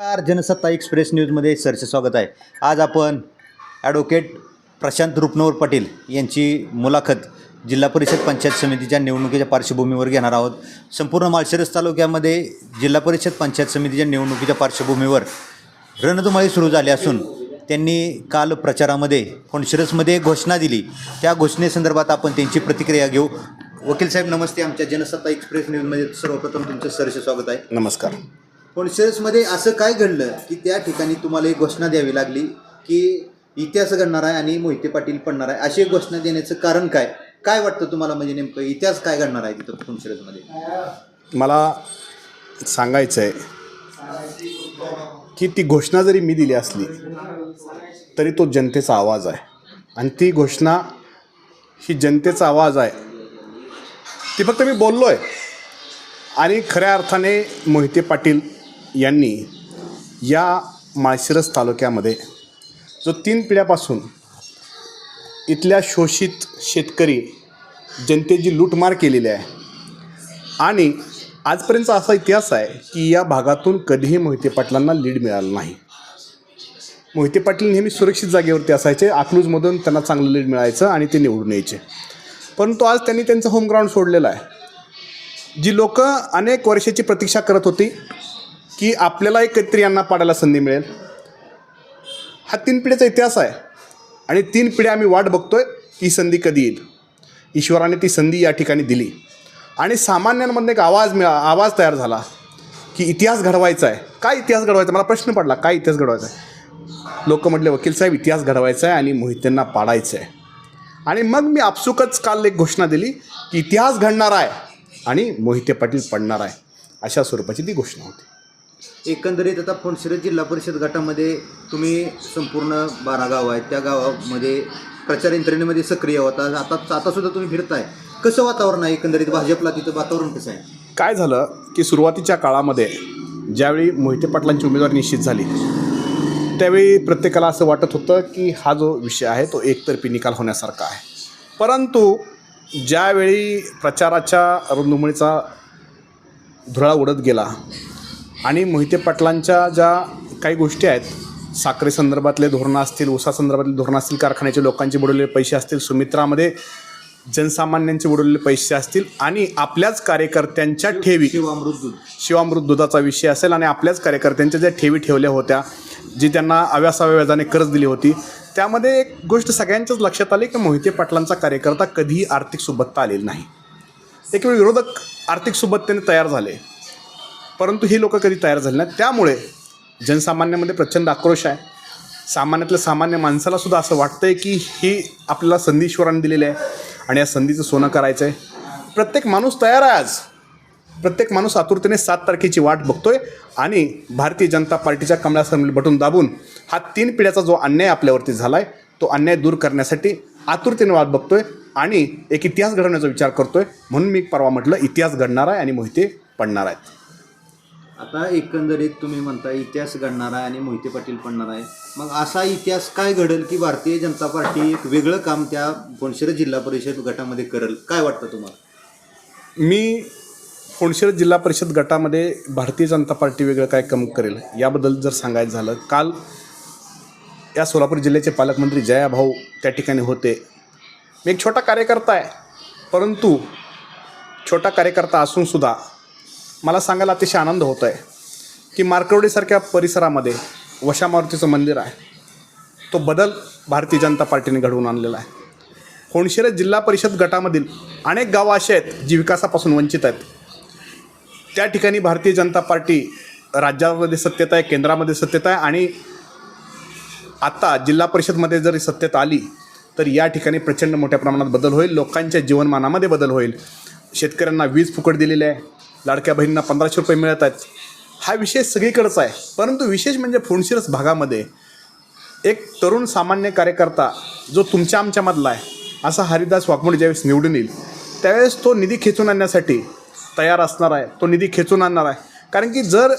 नमस्कार जनसत्ता एक्सप्रेस न्यूजमध्ये सरचे स्वागत आहे. आज आपण ॲडव्होकेट प्रशांत रुपनवर पाटील यांची मुलाखत जिल्हा परिषद पंचायत समितीच्या निवडणुकीच्या पार्श्वभूमीवर घेणार आहोत. संपूर्ण माळशिरस तालुक्यामध्ये जिल्हा परिषद पंचायत समितीच्या निवडणुकीच्या पार्श्वभूमीवर रणधुमाळी सुरू झाली असून त्यांनी काल प्रचारामध्ये कोणशिरसमध्ये घोषणा दिली त्या घोषणेसंदर्भात आपण त्यांची प्रतिक्रिया घेऊ. वकील साहेब नमस्ते. आमच्या जनसत्ता एक्सप्रेस न्यूजमध्ये सर्वप्रथम तुमचं सरसे स्वागत आहे. नमस्कार. कॉन्शियसमध्ये असं काय घडलं की त्या ठिकाणी तुम्हाला एक घोषणा द्यावी लागली की इतिहास घडणार आहे आणि मोहिते पाटील पडणार आहे? अशी एक घोषणा देण्याचं कारण काय? काय वाटतं तुम्हाला? म्हणजे नेमकं इतिहास काय घडणार आहे तिथं कॉन्शियसमध्ये मला सांगायचं आहे की ती घोषणा जरी मी दिली असली तरी तो जनतेचा आवाज आहे. आणि ती घोषणा ही जनतेचा आवाज आहे. ती फक्त मी बोललो आहे आणि खऱ्या अर्थाने मोहिते पाटील यांनी या माळशिरस तालुक्यामध्ये जो तीन पिढ्यापासून इथल्या शोषित शेतकरी जनतेची लूटमार केलेली आहे आणि आजपर्यंतचा असा इतिहास आहे की या भागातून कधीही मोहिते पाटलांना लीड मिळालं नाही. मोहिते पाटील नेहमी सुरक्षित जागेवरती असायचे अकलूजमधून त्यांना चांगलं लीड मिळायचं आणि ते निवडून यायचे. परंतु आज त्यांनी त्यांचं होमग्राऊंड सोडलेलं आहे. जी लोक अनेक वर्षाची प्रतीक्षा करत होती की आपल्याला एकत्र यांना पाडायला संधी मिळेल. हा तीन पिढ्याचा इतिहास आहे. आणि तीन पिढ्या आम्ही वाट बघतोय की ही संधी कधी येईल? ईश्वराने ती संधी या ठिकाणी दिली. आणि सामान्यांमधून एक आवाज मिळा आवाज तयार झाला की इतिहास घडवायचा आहे. काय इतिहास घडवायचा मला प्रश्न पडला काय इतिहास घडवायचा आहे? लोक म्हटले वकील साहेब इतिहास घडवायचा आहे आणि मोहितेंना पाडायचं आहे. आणि मग मी आपसुकच काल एक घोषणा दिली की इतिहास घडणार आहे आणि मोहिते पाटील पडणार आहे. अशा स्वरूपाची ती घोषणा होती. एकंदरीत आता फुलशिरस जिल्हा परिषद गटामध्ये तुम्ही संपूर्ण बारा गाव आहेत. त्या गावामध्ये प्रचार यंत्रणेमध्ये सक्रिय होता आता आता सुद्धा तुम्ही फिरताय. कसं वातावरण आहे एकंदरीत? भाजपला तिथं वातावरण कसं आहे? काय झालं की सुरुवातीच्या काळामध्ये ज्यावेळी मोहिते पाटलांची उमेदवारी निश्चित झाली त्यावेळी प्रत्येकाला असं वाटत होतं की हा जो विषय आहे तो एकतर्फी निकाल होण्यासारखा आहे. परंतु ज्यावेळी प्रचाराच्या रणधुमळीचा धुळा उडत गेला आणि मोहिते पाटलांच्या ज्या काही गोष्टी आहेत साखरेसंदर्भातले धोरणं असतील ऊसासंदर्भातले धोरणं असतील कारखान्याच्या लोकांचे बुडवलेले पैसे असतील सुमित्रामध्ये जनसामान्यांचे बुडवलेले पैसे असतील आणि आपल्याच कार्यकर्त्यांच्या ठेवी शिवामृत दूध. शिवामृत दुधाचा विषय असेल आणि आपल्याच कार्यकर्त्यांच्या ज्या ठेवी ठेवल्या होत्या जी त्यांना अव्यासाव्या व्याजाने कर्ज दिली होती त्यामध्ये एक गोष्ट सगळ्यांच्याच लक्षात आली की मोहिते पाटलांचा कार्यकर्ता कधीही आर्थिक सुबत्ता आलेली नाही. एक वेळ विरोधक आर्थिक सुबत्तेने तयार झाले. परंतु ही लोक कधी तयार झाली नाही त्यामुळे जनसामान्यामध्ये प्रचंड आक्रोश आहे. सामान्यातल्या सामान्य माणसाला सुद्धा असं आहे की ही आपल्याला संधी ईश्वराने दिलेली आहे आणि या संधीचं सोनं करायचं आहे. प्रत्येक माणूस तयार आहे आज. प्रत्येक माणूस आतुरतेने सात तारखेची वाट बघतोय आणि भारतीय जनता पार्टीच्या कमळासर बटून दाबून हा तीन पिढ्याचा जो अन्याय आपल्यावरती झाला आहे तो अन्याय दूर करण्यासाठी आतुरतेने वाट बघतोय आणि एक इतिहास घडवण्याचा विचार करतोय. म्हणून मी परवा म्हटलं इतिहास घडणार आहे आणि मोहिते पडणार आहेत. आता एकंदरीत तुम्ही म्हणता इतिहास घडणार आहे आणि मोहिते पाटील पडणार आहे. मग असा इतिहास काय घडेल की भारतीय जनता पार्टी एक वेगळं काम त्या कोणशिरस जिल्हा परिषद गटामध्ये करेल? काय वाटतं तुम्हाला? मी कोणशिरस जिल्हा परिषद गटामध्ये भारतीय जनता पार्टी वेगळं काय कम करेल याबद्दल जर सांगायचं झालं काल या सोलापूर जिल्ह्याचे पालकमंत्री जया भाऊ त्या ठिकाणी होते. मी एक छोटा कार्यकर्ता आहे परंतु छोटा कार्यकर्ता असूनसुद्धा मला सांगायला अतिशय आनंद होत आहे की मार्कवडीसारख्या परिसरामध्ये वशा मारुतीचं मंदिर आहे. तो बदल भारतीय जनता पार्टीने घडवून आणलेला आहे. होणशिरे जिल्हा परिषद गटामधील अनेक गावं अशी आहेत जी विकासापासून वंचित आहेत. त्या ठिकाणी भारतीय जनता पार्टी राज्यामध्ये सत्तेत आहे केंद्रामध्ये सत्तेत आहे आणि आत्ता जिल्हा परिषदमध्ये जरी सत्तेत आली तर या ठिकाणी प्रचंड मोठ्या प्रमाणात बदल होईल. लोकांच्या जीवनमानामध्ये बदल होईल. शेतकऱ्यांना वीज फुकट दिलेली आहे. लाडक्या बहिणींना पंधराशे रुपये मिळत आहेत. हा विषय सगळीकडचा आहे. परंतु विशेष म्हणजे फुणशिरस भागामध्ये एक तरुण सामान्य कार्यकर्ता जो तुमच्या आमच्यामधला आहे असा हरिदास वाघमोडे ज्यावेळेस निवडून येईल त्यावेळेस तो निधी खेचून आणण्यासाठी तयार असणार आहे. तो निधी खेचून आणणार आहे. कारण की जर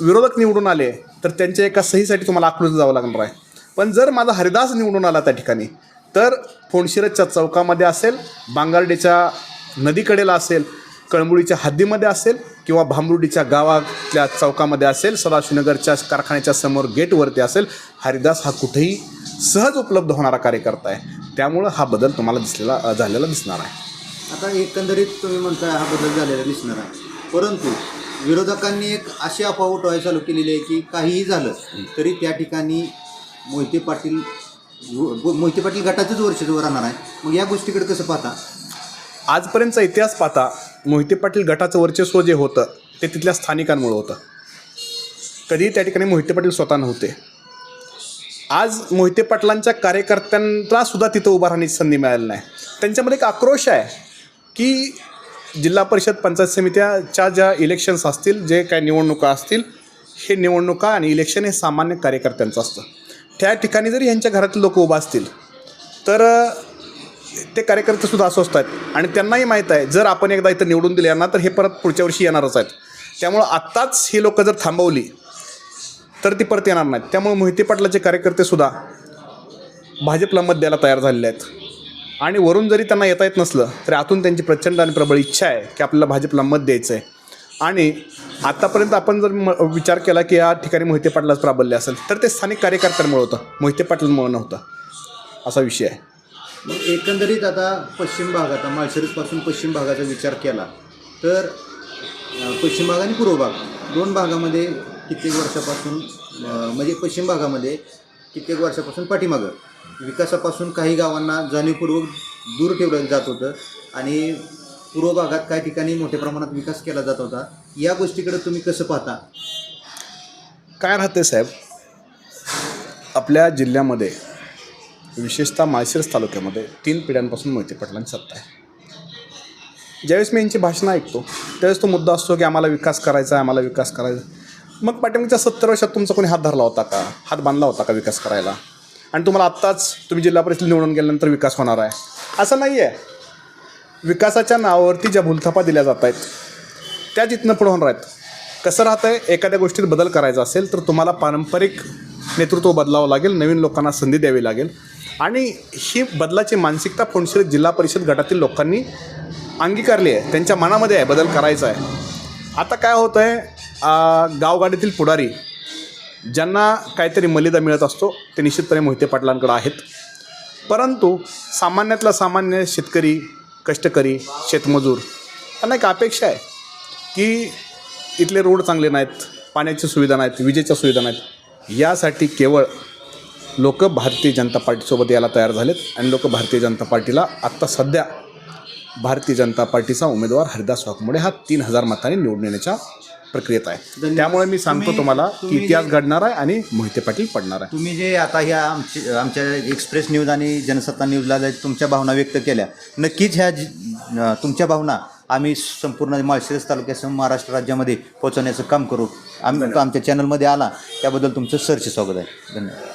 विरोधक निवडून आले तर त्यांच्या एका सहीसाठी तुम्हाला अकलूज जावं लागणार आहे. पण जर माझा हरिदास निवडून आला त्या ठिकाणी तर फोणशिरसच्या चौकामध्ये असेल बांगार्डेच्या नदीकडेला असेल कळमुळीच्या हद्दीमध्ये असेल किंवा भांबरुडीच्या गावातल्या चौकामध्ये असेल सदाशिवनगरच्या कारखान्याच्या समोर गेटवरती असेल हरिदास हा कुठेही सहज उपलब्ध होणारा कार्यकर्ता आहे. त्यामुळं हा बदल तुम्हाला दिसलेला झालेला दिसणार आहे. आता एकंदरीत तुम्ही म्हणताय हा बदल झालेला दिसणार आहे. परंतु विरोधकांनी एक अशी अफवा उठवायला चालू केलेली आहे की काहीही झालं तरी त्या ठिकाणी मोहिते पाटील मोहिते पाटील गटाचंच वर्षाचं राहणार आहे. मग या गोष्टीकडे कसं पाहता? आजपर्यंतचा इतिहास पाहता मोहिते पाटील गटाचं वर्चस्व जे होतं ते तिथल्या स्थानिकांमुळं होतं. कधीही त्या ठिकाणी मोहिते पाटील स्वतः नव्हते. आज मोहिते पाटलांच्या कार्यकर्त्यांना सुद्धा तिथं उभा राहण्याची संधी मिळाली नाही. त्यांच्यामध्ये एक आक्रोश आहे की जिल्हा परिषद पंचायत समित्याच्या ज्या इलेक्शन्स असतील जे काय निवडणुका असतील हे निवडणुका आणि इलेक्शन हे सामान्य कार्यकर्त्यांचं असतं. त्या ठिकाणी जरी यांच्या घरातील लोक उभा असतील तर ते कार्यकर्ते सुद्धा अस्वस्थ आहेत. आणि त्यांनाही माहीत आहे जर आपण एकदा इथं निवडून दिले यांना तर हे परत पुढच्या वर्षी येणारच आहेत. त्यामुळं आत्ताच ही लोकं जर थांबवली तर ती परत येणार नाहीत. त्यामुळे मोहिते पाटलाचे कार्यकर्ते सुद्धा भाजपला मत द्यायला तयार झालेले आहेत. आणि वरून जरी त्यांना येता येत नसलं तरी आतून त्यांची प्रचंड आणि प्रबळ इच्छा आहे की आपल्याला भाजपला मत द्यायचं आहे आणि आतापर्यंत आपण जर म विचार केला की या ठिकाणी मोहिते पाटलाच प्राबल्य असेल तर ते स्थानिक कार्यकर्त्यांमुळे होतं मोहिते पाटलांमुळे नव्हतं. असा विषय आहे. मग एकंदरीत आता पश्चिम भागात आता माळशिरसपासून पश्चिम भागाचा विचार केला तर पश्चिम भाग आणि पूर्व भाग दोन भागामध्ये कित्येक वर्षापासून म्हणजे पश्चिम भागामध्ये कित्येक वर्षापासून पाठीमागं विकासापासून काही गावांना जाणीवपूर्वक दूर ठेवलं जात होतं आणि पूर्व भागात काही ठिकाणी मोठ्या प्रमाणात विकास केला जात होता. या गोष्टीकडे तुम्ही कसं पाहता? काय राहते साहेब? आपल्या जिल्ह्यामध्ये विशेषतः माळशिरस तालुक्यामध्ये तीन पिढ्यांपासून मोहिते पाटलांची सत्ता आहे. ज्यावेळेस मी यांची भाषणं ऐकतो त्यावेळेस तो मुद्दा असतो की आम्हाला विकास करायचा आहे आम्हाला विकास करायचा आहे. मग पाठिंबाच्या सत्तर वर्षात तुमचा कोणी हात धरला होता का? हात बांधला होता का विकास करायला? आणि तुम्हाला आत्ताच तुम्ही जिल्हा परिषद निवडून गेल्यानंतर विकास होणार आहे. असं नाही आहे विकासाच्या नावावरती ज्या भूलथापा दिल्या जात आहेत त्या जिथनं पुढे होणार आहेत. कसं राहतं आहे एखाद्या गोष्टीत बदल करायचा असेल तर तुम्हाला पारंपरिक नेतृत्व बदलावं लागेल नवीन लोकांना संधी द्यावी लागेल. आणि ही बदलाची मानसिकता फोंडशिरस जिल्हा परिषद गटातील लोकांनी अंगीकारली आहे. त्यांच्या मनामध्ये आहे बदल करायचा आहे. आता काय होतं आहे गावगाडीतील पुढारी ज्यांना काहीतरी मलिदा मिळत असतो ते निश्चितपणे मोहिते पाटलांकडे आहेत. परंतु सामान्यातला सामान्य शेतकरी कष्टकरी शेतमजूर त्यांना एक अपेक्षा आहे की इथले रोड चांगले नाहीत पाण्याची सुविधा नाहीत विजेच्या सुविधा नाहीत. यासाठी केवळ लोक भारतीय जनता पार्टीसोबत यायला तयार झालेत आणि लोक भारतीय जनता पार्टीला आत्ता सध्या भारतीय जनता पार्टीचा उमेदवार हरिदास वाघमोडे हा तीन हजार मतांनी निवडून येण्याच्या प्रक्रियेत आहे. त्यामुळे मी सांगतो तुम्ही- तुम्हाला की इतिहास घडणार आहे आणि मोहिते पाटील पडणार आहे. तुम्ही जे आता ह्या आमची आमच्या एक्सप्रेस न्यूज आणि जनसत्ता न्यूजला तुमच्या भावना व्यक्त केल्या नक्कीच ह्या तुमच्या भावना आम्ही संपूर्ण माळशिरस तालुक्यासह महाराष्ट्र राज्यामध्ये पोहोचवण्याचं काम करू. आम्ही आमच्या चॅनलमध्ये आला त्याबद्दल तुमचं सरचे स्वागत आहे. धन्यवाद.